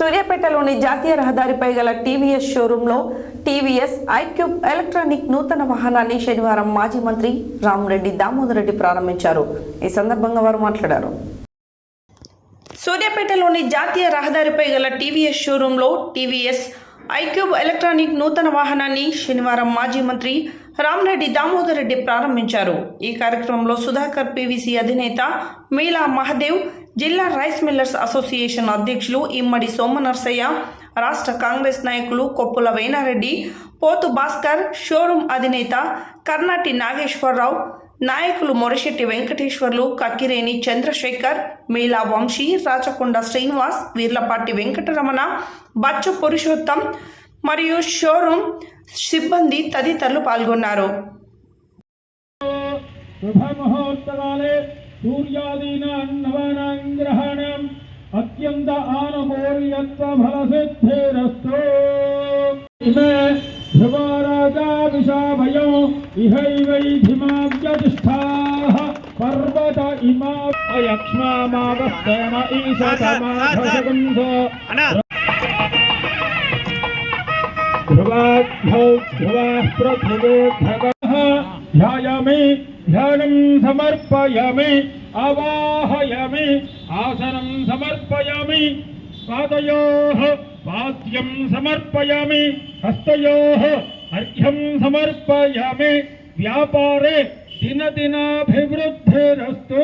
సూర్యాపేటలోని జాతీయ రహదారిపై గల టీవీఎస్ షోరూంలో టీవీఎస్ ఐక్యూబ్ ఎలక్ట్రానిక్ నూతన వాహనాన్ని శనివారం మాజీ మంత్రి రామరెడ్డి దామోదర్ రెడ్డి ప్రారంభించారు. ఈ సందర్భంగా వారు మాట్లాడారు. సూర్యాపేటలోని జాతీయ రహదారిపై గల టీవీఎస్ షోరూంలో టీవీఎస్ ఐక్యూబ్ ఎలక్ట్రానిక్ నూతన వాహనాన్ని శనివారం మాజీ మంత్రి రామరెడ్డి దామోదర్ రెడ్డి ప్రారంభించారు. ఈ కార్యక్రమంలో సుధాకర్ పీవీసీ అధినేత మీలా మహదేవ్ జిల్లా రైస్ మిల్లర్స్ అసోసియేషన్ అధ్యక్షులు ఇమ్మడి సోమనర్సయ్య రాష్ట్ర కాంగ్రెస్ నాయకులు కొప్పుల వేనారెడ్డి పోతు భాస్కర్ షోరూం అధినేత కర్నాటి నాగేశ్వరరావు నాయకులు మొరశెట్టి వెంకటేశ్వర్లు కక్కిరేని చంద్రశేఖర్ మీలా వంశీ రాచకొండ శ్రీనివాస్ వీర్లపాటి వెంకటరమణ బచ్చు పురుషోత్తం మరియు షోరూం సిబ్బంది తదితరులు పాల్గొన్నారు. అత్యంత ఆనుకూల్యత్వ ఫలసిద్ధిరస్తో ధ్రువరాజా పర్వత ఇమా इमा अयक्ष्मामावस्तेन ईशतमाधशकुन्ध ध्रुवाभ्यौ ध्रुवाः पृथिवे ध्रुवः ध्यायामि ध्यानं समर्पयामि अवाहयामि आसनं समर्पयामि पादयोः पाद्यं समर्पयामि हस्तयोः अर्घ्यं समर्पयामि व्यापारे दिनदिनाभिवृद्धिरस्तु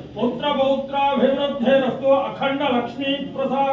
వస్తు వాహన పుత్ర పౌత్రాభివృద్ధిరస్తు అఖండ లక్ష్మీ ప్రసాద